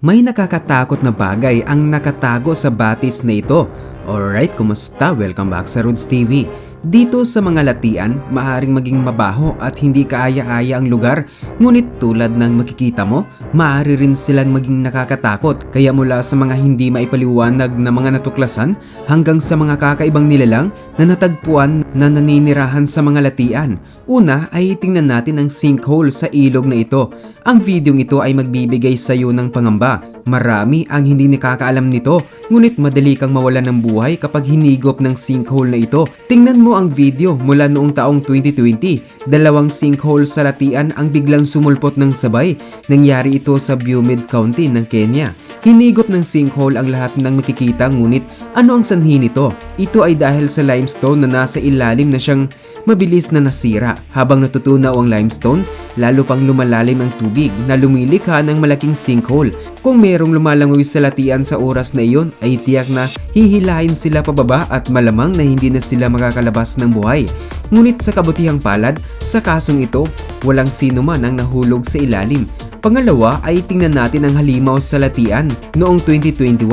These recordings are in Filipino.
May nakakatakot na bagay ang nakatago sa batis na ito. Alright, kumusta? Welcome back sa Rods TV. Dito sa mga latian, maaaring maging mabaho at hindi kaaya-aya ang lugar, ngunit tulad ng makikita mo, maaari rin silang maging nakakatakot. Kaya mula sa mga hindi maipaliwanag na mga natuklasan hanggang sa mga kakaibang nilalang na natagpuan na naninirahan sa mga latian. Una ay tingnan natin ang sinkhole sa ilog na ito. Ang videong ito ay magbibigay sa iyo ng pangamba. Marami ang hindi nakakaalam nito, ngunit madali kang mawalan ng buhay kapag hinigop ng sinkhole na ito. Tingnan mo ang video mula noong taong 2020. Dalawang sinkhole sa latian ang biglang sumulpot ng sabay. Nangyari ito sa Bumid County ng Kenya. Hinigop ng sinkhole ang lahat ng makikita ngunit ano ang sanhi nito? Ito ay dahil sa limestone na nasa ilalim na siyang mabilis na nasira. Habang natutunaw ang limestone, lalo pang lumalalim ang tubig na lumilikha ng malaking sinkhole. Kung merong lumalangoy sa latian sa oras na iyon, ay tiyak na hihilahin sila pababa at malamang na hindi na sila makakalabas ng buhay. Ngunit sa kabutihang palad, sa kasong ito, walang sino man ang nahulog sa ilalim Pangalawa ay tingnan natin ang halimaw sa latian noong 2021.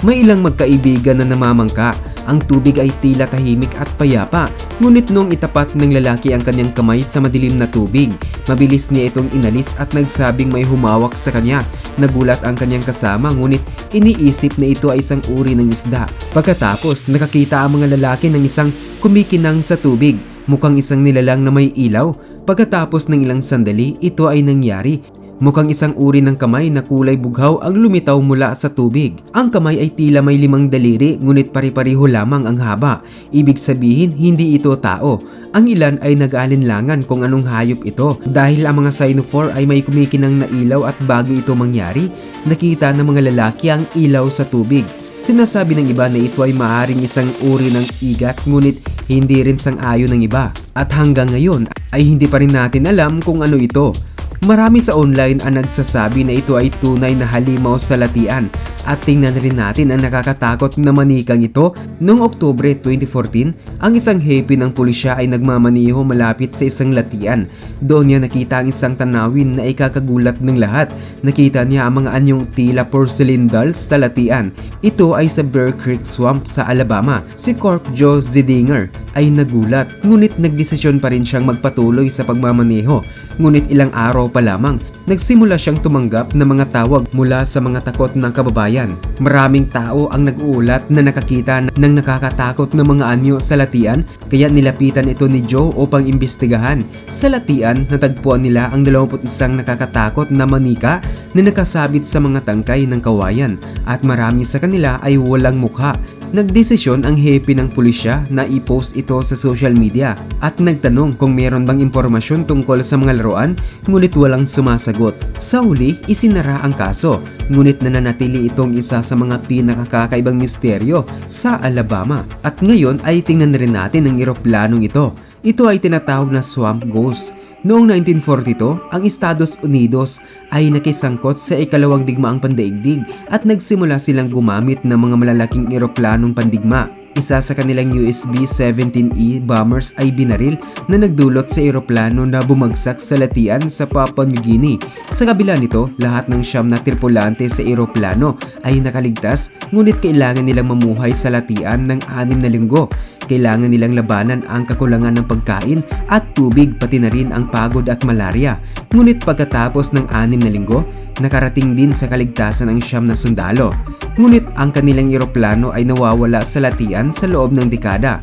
May ilang magkaibigan na namamangka. Ang tubig ay tila tahimik at payapa, ngunit nung itapat ng lalaki ang kanyang kamay sa madilim na tubig, mabilis niya itong inalis at nagsabing may humawak sa kanya. Nagulat ang kanyang kasama ngunit iniisip na ito ay isang uri ng isda. Pagkatapos nakakita ang mga lalaki ng isang kumikinang sa tubig mukhang isang nilalang na may ilaw. Pagkatapos ng ilang sandali, ito ay nangyari. Mukhang isang uri ng kamay na kulay bughaw ang lumitaw mula sa tubig. Ang kamay ay tila may limang daliri ngunit pari-pariho lamang ang haba. Ibig sabihin hindi ito tao. Ang ilan ay nag-alinlangan kung anong hayop ito dahil ang mga cynophore ay may kumikinang na ilaw at bago ito mangyari, nakita ng mga lalaki ang ilaw sa tubig. Sinasabi ng iba na ito ay maaaring isang uri ng igat ngunit hindi rin sang-ayon ng iba. At hanggang ngayon ay hindi pa rin natin alam kung ano ito. Marami sa online ang nagsasabi na ito ay tunay na halimaw sa latian at tingnan rin natin ang nakakatakot na manikang ito. Noong Oktubre 2014, ang isang hepe ng pulisya ay nagmamaniho malapit sa isang latian. Doon niya nakita ang isang tanawin na ikakagulat ng lahat. Nakita niya ang mga anyong tila porcelain dolls sa latian. Ito ay sa Bear Creek Swamp sa Alabama. Si Corp Joe Zidinger ay nagulat ngunit nagdesisyon pa rin siyang magpatuloy sa pagmamaneho. Ngunit ilang araw pa lamang, nagsimula siyang tumanggap ng mga tawag mula sa mga takot ng kababayan. Maraming tao ang nag-uulat na nakakita ng nakakatakot na mga anyo sa latian kaya nilapitan ito ni Joe upang imbestigahan. Sa latian, natagpuan nila ang 21 nakakatakot na manika na nakasabit sa mga tangkay ng kawayan at marami sa kanila ay walang mukha Nagdesisyon ang hepe ng pulisya na i-post ito sa social media at nagtanong kung meron bang impormasyon tungkol sa mga laruan ngunit walang sumasagot. Sa huli, isinara ang kaso ngunit nananatili itong isa sa mga pinakakakaibang misteryo sa Alabama at ngayon ay tingnan rin natin ang eroplanong ito. Ito ay tinatawag na swamp ghost Noong 1942, ang Estados Unidos ay nakisangkot sa ikalawang digmaang pandaigdig at nagsimula silang gumamit ng mga malalaking eroplanong pandigma isa sa kanilang USB-17E bombers ay binaril na nagdulot sa eroplano na bumagsak sa latian sa Papua New Guinea. Sa kabila nito, lahat ng siyam na tripulante sa eroplano ay nakaligtas ngunit kailangan nilang mamuhay sa latian ng anim na linggo. Kailangan nilang labanan ang kakulangan ng pagkain at tubig pati na rin ang pagod at malaria. Ngunit pagkatapos ng anim na linggo, nakarating din sa kaligtasan ang siyam na sundalo. Ngunit ang kanilang eroplano ay nawawala sa latian sa loob ng dekada.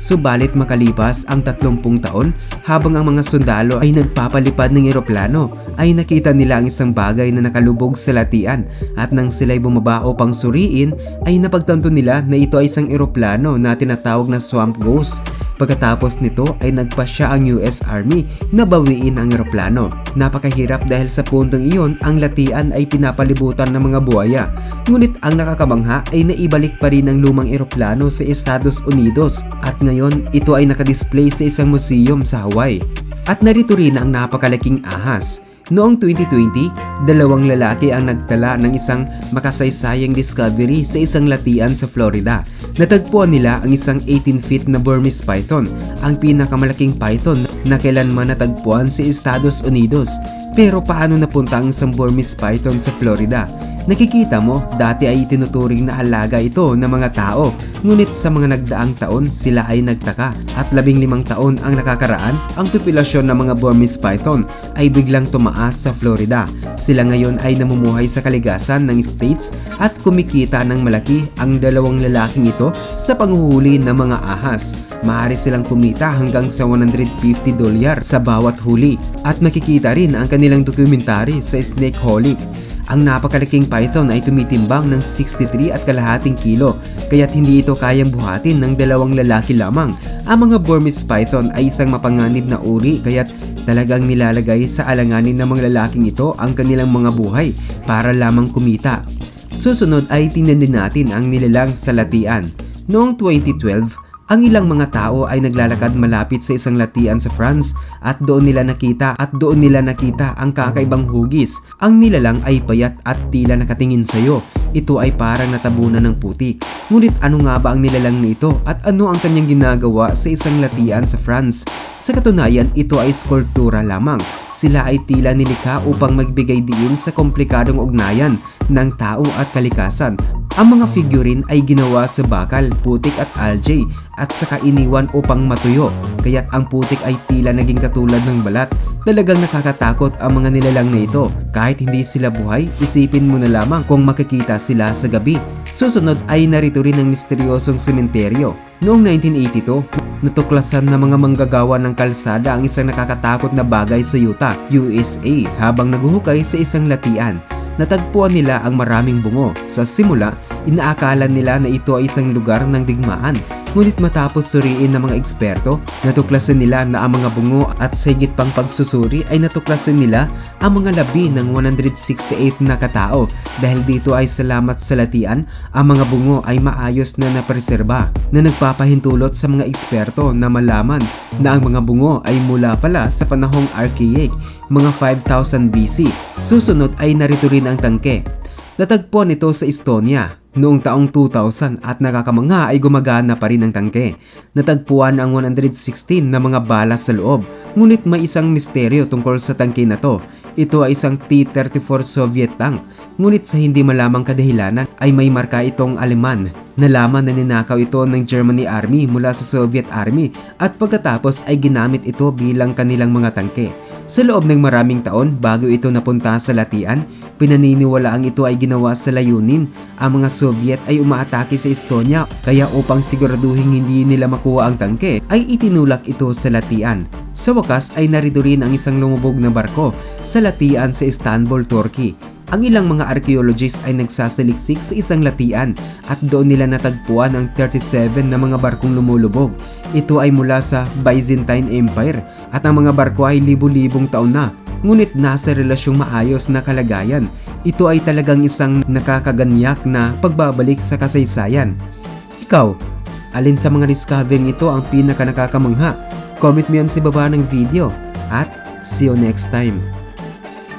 Subalit makalipas ang 30 taon habang ang mga sundalo ay nagpapalipad ng eroplano ay nakita nila ang isang bagay na nakalubog sa latian at nang sila'y bumaba upang suriin ay napagtanto nila na ito ay isang eroplano na tinatawag na swamp ghost Pagkatapos nito ay nagpasya ang US Army na bawiin ang eroplano. Napakahirap dahil sa puntong iyon ang latian ay pinapalibutan ng mga buhaya. Ngunit ang nakakabangha ay naibalik pa rin ang lumang eroplano sa Estados Unidos at ngayon ito ay nakadisplay sa isang museum sa Hawaii. At narito rin ang napakalaking ahas Noong 2020, dalawang lalaki ang nagtala ng isang makasaysayang discovery sa isang latian sa Florida. Natagpuan nila ang isang 18 feet na Burmese python, ang pinakamalaking python na kailanman natagpuan sa Estados Unidos. Pero paano napunta ang isang Burmese python sa Florida? Nakikita mo, dati ay tinuturing na alaga ito ng mga tao, ngunit sa mga nagdaang taon sila ay nagtaka at labing limang taon ang nakakaraan, ang populasyon ng mga Burmese python ay biglang tumaas sa Florida. Sila ngayon ay namumuhay sa kaligasan ng states at kumikita ng malaki ang dalawang lalaking ito sa panghuhuli ng mga ahas. Maaari silang kumita hanggang sa 150 dolyar sa bawat huli at makikita rin ang kanilang dokumentary sa Snakeholic. Ang napakalaking python ay tumitimbang ng 63 at kalahating kilo, kaya't hindi ito kayang buhatin ng dalawang lalaki lamang. Ang mga Burmese python ay isang mapanganib na uri, kaya't talagang nilalagay sa alanganin ng mga lalaking ito ang kanilang mga buhay para lamang kumita. Susunod ay tingnan din natin ang nilalang sa latian. Noong 2012, ang ilang mga tao ay naglalakad malapit sa isang latian sa France at doon nila nakita at doon nila nakita ang kakaibang hugis. Ang nilalang ay payat at tila nakatingin sa iyo. Ito ay parang natabunan ng putik. Ngunit ano nga ba ang nilalang nito at ano ang kanyang ginagawa sa isang latian sa France? Sa katunayan, ito ay skulptura lamang. Sila ay tila nilikha upang magbigay diin sa komplikadong ugnayan ng tao at kalikasan ang mga figurine ay ginawa sa bakal, putik at algae at saka iniwan upang matuyo. Kaya't ang putik ay tila naging katulad ng balat. Talagang nakakatakot ang mga nilalang na ito. Kahit hindi sila buhay, isipin mo na lamang kung makikita sila sa gabi. Susunod ay narito rin ang misteryosong sementeryo. Noong 1982, natuklasan ng mga manggagawa ng kalsada ang isang nakakatakot na bagay sa Utah, USA habang naguhukay sa isang latian natagpuan nila ang maraming bungo. Sa simula, inaakala nila na ito ay isang lugar ng digmaan. Ngunit matapos suriin ng mga eksperto, natuklasan nila na ang mga bungo at sa higit pang pagsusuri ay natuklasan nila ang mga labi ng 168 na katao. Dahil dito ay salamat sa latian, ang mga bungo ay maayos na napreserba na nagpapahintulot sa mga eksperto na malaman na ang mga bungo ay mula pala sa panahong archaic, mga 5000 BC. Susunod ay narito rin ang tangke. Natagpuan ito sa Estonia noong taong 2000 at nakakamangha ay gumagana pa rin ang tangke. Natagpuan ang 116 na mga balas sa loob, ngunit may isang misteryo tungkol sa tangke na to. Ito ay isang T-34 Soviet tank, ngunit sa hindi malamang kadahilanan ay may marka itong Aleman. Nalaman na ninakaw ito ng Germany Army mula sa Soviet Army at pagkatapos ay ginamit ito bilang kanilang mga tangke. Sa loob ng maraming taon bago ito napunta sa latian, pinaniniwalaang ito ay ginawa sa layunin. Ang mga Soviet ay umaatake sa Estonia kaya upang siguraduhin hindi nila makuha ang tangke ay itinulak ito sa latian. Sa wakas ay narito rin ang isang lumubog na barko sa latian sa Istanbul, Turkey. Ang ilang mga archaeologists ay nagsasaliksik sa isang latian at doon nila natagpuan ang 37 na mga barkong lumulubog. Ito ay mula sa Byzantine Empire at ang mga barko ay libu-libong taon na ngunit nasa relasyong maayos na kalagayan. Ito ay talagang isang nakakaganyak na pagbabalik sa kasaysayan. Ikaw, alin sa mga discovery ito ang pinaka nakakamangha? Comment mo yan sa baba ng video at see you next time.